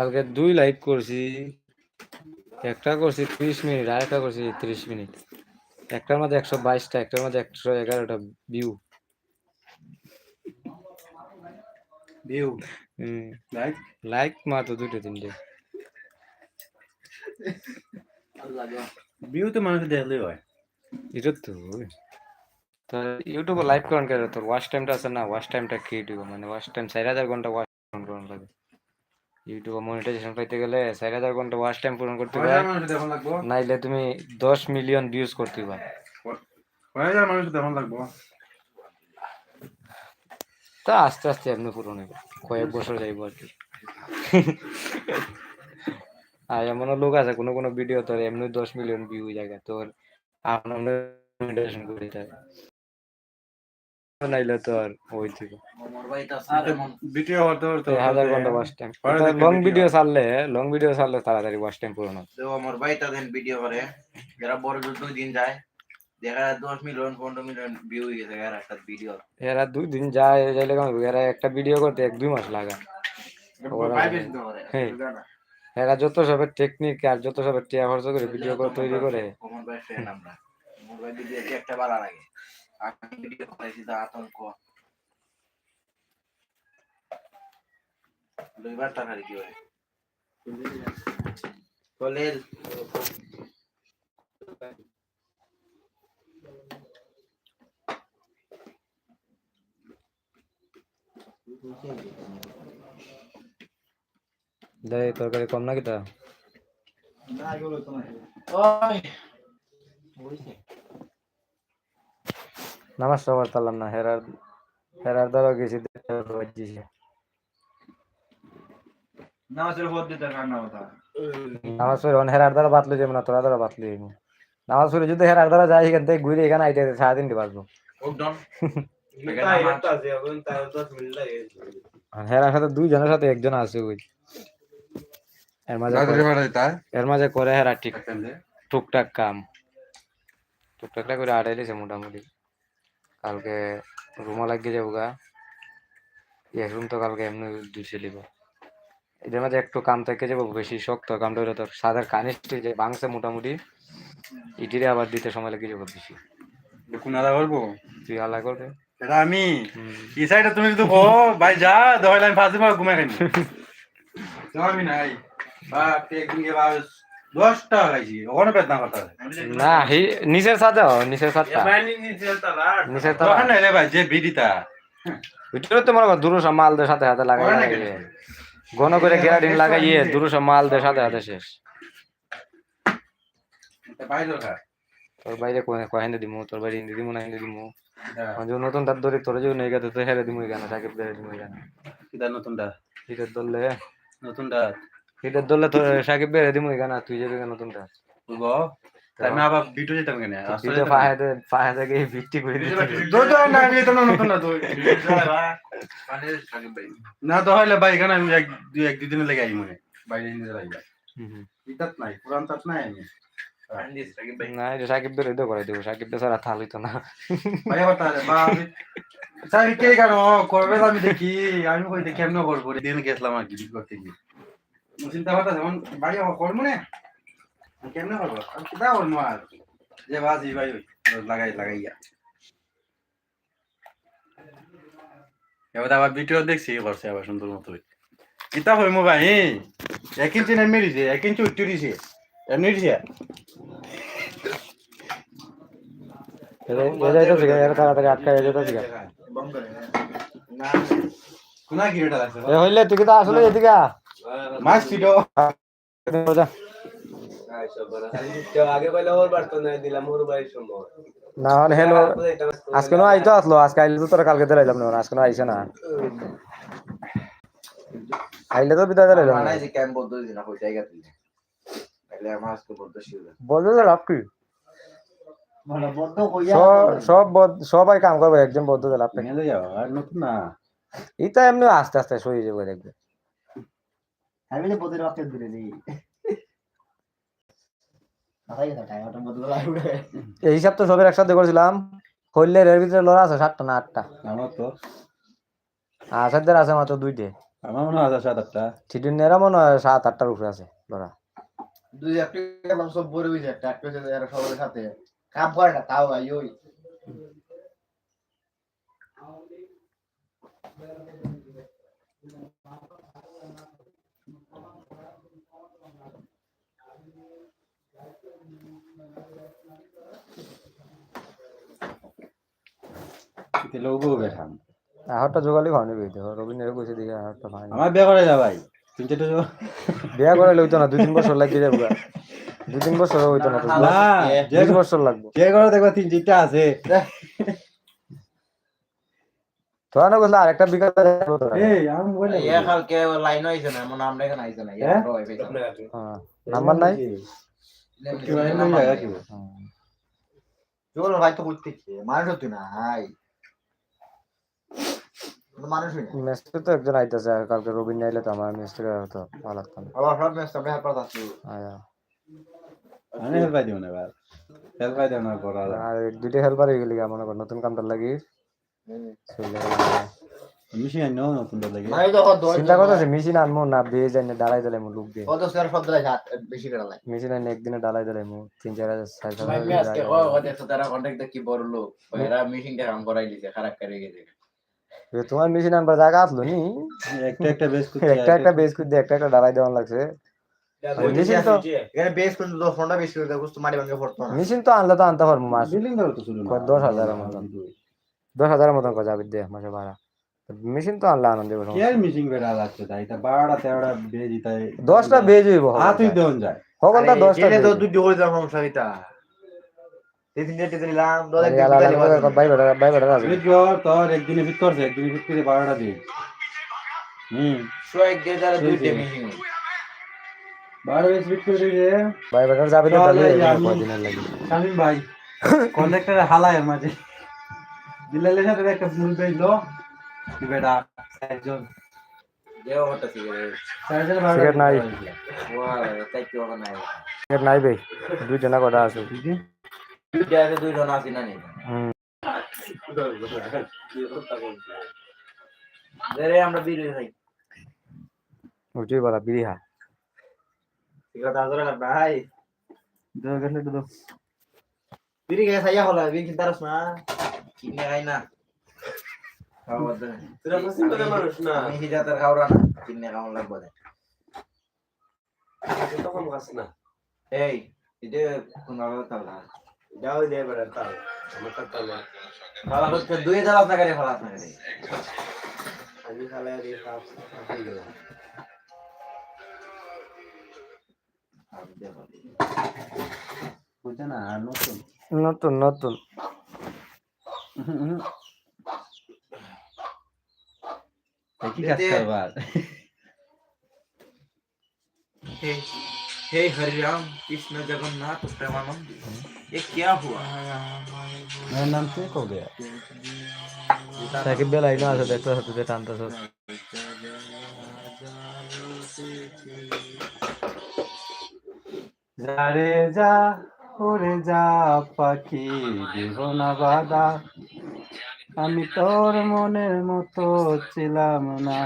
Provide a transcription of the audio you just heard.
কালকে দুই লাইভ করছি। একটা করছি ত্রিশ মিনিট আর একটা করছি ত্রিশ মিনিট একটার মধ্যে একশো বাইশটা একটার মধ্যে একশো এগারোটা ভিউ ভিউ লাইক লাইক মাত্র দুটো তিনটে। ভিউ তো মানুষ দেখলে হয়। এটা তো তো ইউটিউবে লাইভ করেন কেন? তোর ওয়াচ টাইমটা আছে না? ওয়াচ টাইমটা কি দিব মানে ওয়াচ টাইম চার হাজার ঘণ্টা ওয়াচ টাইম পূরণ লাগে। ইউটিউবে মনিটাইজেশন পাইতে গেলে চার হাজার ঘণ্টা ওয়াচ টাইম পূরণ করতে হবে লাগবো? নাইলে তুমি দশ মিলিয়ন ভিউজ করতে হবে কয় হাজার মানুষ দেখুন লাগবো? তা আস্তে আস্তে এমনি পূরণ হবে। কয়েক বছর যাইব আর কি। আর এমনও লোক আছে কোনো কোনো ভিডিও তোর এমনি দশ মিলিয়ন ভিউ জায়গা তোর আপনার মনিটাইজেশন করে হবে। নাইলে তো আর ওই থেকে। ভিডিও হতে হতে হাজার ঘণ্টা ওয়াচ টাইম লং ভিডিও ছাড়লে লং ভিডিও ছাড়লে তাড়াতাড়ি ওয়াচ টাইম পূরণ হবে। তো আমার ভাইটা দেন ভিডিও করে। যারা বড় দুই দিন যায় দেখা যায় দশ মিলিয়ন পনেরো মিলিয়ন ভিউ হয়ে গেছে একটা ভিডিও এরা দুই দিন যায় যাইলে কেমন এরা একটা ভিডিও করতে এক দুই মাস লাগা। হ্যাঁ। এরা যত সবের টেকনিক আর যত সবের টিয়া খরচ করে ভিডিও করে তৈরি করে। একটা ভালো লাগে। আতঙ্ক দুইবার টাকার কি হয় দেয় তরকারি কম নাকি। তা নামাজ সবার তালাম না হেরার হেরার দ্বারা গেছি নামাজ পড়ে অন হেরার দ্বারা বাতলে যাব না তোরা দ্বারা বাতলে যাব। নামাজ পড়ে যদি হেরার দ্বারা যাই এখান থেকে ঘুরে এখানে বাঁচবো? হেরার সাথে দুইজনের সাথে একজন আছে ওই। এর মাঝে করে- এর মাঝে করে হেরা ঠিক টুকটাক কাম। টুকটাকটা করে আটাই মোটামুটি। কালকে রুমা লাগিয়ে যাব গা। এক রুম তো কালকে এমনি দুইছে লিব। এদের মাঝে একটু কাম থেকে যাব বেশি শক্ত কামটা হইলে তোর সাদের কানিস্টি যে ভাঙছে মোটামুটি ইটিরে আবার দিতে সময় লেগে যাব বেশি। কোন আদা করব? তুই আলা করবে? এটা আমি? এই সাইডে তুমি যদি কো ভাই যা দহাইলে আমি ফাঁসি মার ঘুমাই খাইনি। তো আমি নাই। বা একদিন গে বা দশটা খাইছি ওখানে পেট কথা না হি নিচের সাথে নিচের সাতটা নিচের তো দোকান রে ভাই যে বিডিটা। ভিতরে তো মালদের সাথে হাতে লাগাই করে নাকি? লাগাইয়ে। ঘন করে কেরাটিন লাগাইয়ে দুরুসা মালদের সাথে হাতে শেষ। তোর বাইরে কহেন দিমু তোর বাইরে হিন্দি দিমু না হিন্দি দিমু। যে। নতুন তার ধরে তোর যে নেই তো হেরে দিমু কেন সাকিব ধরে দিমু কিটা নতুনটা ধরলে? নতুনটা হিটের ধরলে তোর সাকিব বেড়ে দিমু তুই যাবি কেন নতুনটা? গো? তাই আমি আবার বিটু যেতাম কেন পাহাড়ে গিয়ে ভিত্তি করে দিতে। দো দো না আমি তো নতুন না তো ভাই না তো হইলে ভাই এখানে আমি এক দুই এক দুই দিনে লেগে আই মনে বাইরে নিয়ে যাই হুম। ইতাত নাই পুরান তাত নাই আমি। না এটা সাকিব বেড়ে তো করে দেবো সাকিব ছাড়া থাল হইতো না। ভাই আবার তাহলে বা আমি কে কেন করবে তো আমি দেখি? আমি কই দেখি কেমন করব দিন গেছিলাম আর কি করতে গিয়ে চিন্তা করতে যেমন বাড়ি আমার করব না কেমনে করব আমি কিতা করব আর যে বাজি ভাই ওই লাগাই লাগাইয়া। এবার আবার ভিডিও দেখছি করছে আবার সুন্দর মতো কিতা হইমু ভাই? এক ইঞ্চি নেমে দিছে? এক ইঞ্চি উঠতে দিছে। এমনি দিছে? এর তাড়াতাড়ি আটকা শিখা কোনা কি এটা লাগছে? এ হইলে তুই কি তা আসলে এদিকে না দিলাম হলে। হেলো আজকে নো আইতো আসলো আজকে আইলে তো তোরা কালকে দিলাম না আজকে নো আইছে না। আইলে তো বিদায় দিলাম ক্যাম্প দিন না। আমার আজকে বলতে লাভ কি? মানে সব- সবাই কাম করবে একজন বদ্ধ দিলে লাভ কি? যাও আর নতুন না। এটা এমনি আস্তে আস্তে সই যাবে দেখবে। আমি যে বদের বাক্য বদলে লাগবে এই হিসাব তো সবের একসাথে করেছিলাম হইলে এর ভিতরে লড়া আছে সাতটা না আটটা আমার তো আর সাতদের আছে মাত্র দুইটে আমার মনে হয় সাত আটটা ছিটির নেরা মনে হয় সাত আটটার উপরে আছে ধরা দুই একটা সব বড় হয়েছে একটা একটা হচ্ছে এরা সবার সাথে কাম করে না তাও ভাই ওই লোকও বেখান আহারটা জোগালি ভাবনি বেইতে রবীন্দ্র কইছে দিকে আহারটা ভাঙনি আমার বিয়ে করে যা ভাই তিন চারটে বিয়া করে লইতো না দুই তিন বছর লাগি যাবে দুই তিন বছর হইতো না না যে বছর লাগবে যে করে দেখবা তিন চারটা আছে তোরা না বললে আরেকটা বিকাশ এই মোবাইলে এ কালকে লাইন হইছে না মনে আমরা এখানে আইছে না হ্যাঁ? নাম্বার নাই কি ভাই কি তো করতে কি মানুষ হতো না হাই মানুষই না মেসে তো একজন আইতাছে আর কালকে রবীন্দ্র আইলে তো আমার মেস থেকে হতো ভালো লাগতাম আবার সব ম্যাচ আমরা হেল্প করতে আসছি আয়া। আমি হেল্প দিব না এবার। হেল্প পাই না করা আর দুইটা হেল্পার হয়ে গেলি মনে কর নতুন কামটা লাগি। চলে গেলাম। মিশিং আইনো নতুন দল লাগে চিন্তা করতেছে মেশিন আনমো না বেয়ে যাই না ডালাই দিলে লোক দিয়ে। কত স্যার সব দিলাই হাত বেশি করে লাই মেশিন আইনে একদিনে ডালাই দিলে মু তিন চার হাজার ভাই হাজার আমি আজকে ও দেখছ তারা কন্টাক্ট কি বড় লোক। এরা মিটিংটা কাম করাই দিছে খারাপ করে গেছে। তোমার মেশিন আনবার জায়গা আসলো নি? একটা একটা বেস বেশ একটা একটা বেস করে দিয়ে একটা একটা ডালাই দেওয়ান লাগছে। মেশিন তো এখানে বেশি করে ভাঙে পড়তো। মেশিন তো আনলে তো আনতে পারব মাস ধরো তো মতন। দশ হাজারের মতন কথা দে মাসে ভাড়া। মেশিন তো আনলে আনন্দ দেবো কি আর বেড়া লাগছে তাই? তা বারোটা তেরোটা বেজি তাই দশটা বেজ হইব। হ্যাঁ তুই দেন যায় তো। দুই করে সমস্যা এটা একদিনে ফিট করছে? একদিনে ফিট করে বারোটা দিন। হুম। সোয়েক দিয়ে যারা জি, দুইটা জি। মিটিং বারো বেশ ফিট করে দিয়েছে বাই বেটার যাবে তো চল, তাহলে এই আমি- কদিনের লাগি শামিম ভাই কন্ট্রাক্টরে হালায় মাঝে। দিলালের সাথে একটা ফুল পেইলো কি বেটা চারজন দেও হটা সিগারেট চারজন সিগারেট নাই। ওয়া তাই কি হবে নাই। এর নাই বে। দুইটা না কথা আছে? দুইটা আছে দুইজন আছে না নি? হুম রে আমরা বিড়ি খাই। উঠি বলা বিরিহা ঠিক আছে আদর ভাই দো গেলে তো বিড়ি খেয়ে খাইয়া হলো বিড়ি কিনতে পারছ না? কিনে খাই না। খাওয়া দে। তোরা পছন্দ করে মানুষ না। আমি কি জাতের খাওয়া না কিনে খাওয়া লাগবে তখন গাছ না। এই এটা কোন আলাদা তালা? যাও দিয়ে বেড়া তাও আমার তো তাও খাওয়া হচ্ছে দুই জাল আপনাকে রে খাওয়া আপনাকে রে আমি খালে দিয়ে সাফ হয়ে গেল বুঝছে না আর নতুন নতুন নতুন কি কাজ করবার हे हे हरि राम कृष्ण जगन्नाथ प्रेमानंद ये क्या हुआ मेरा नाम से हो गया সাকিব বেলা আইনো আছে দেখতে হতে টানতেছ যা রে যা উড়ে যা পাখি দিব না বাধা আমি তোর মনের মতো ছিলাম না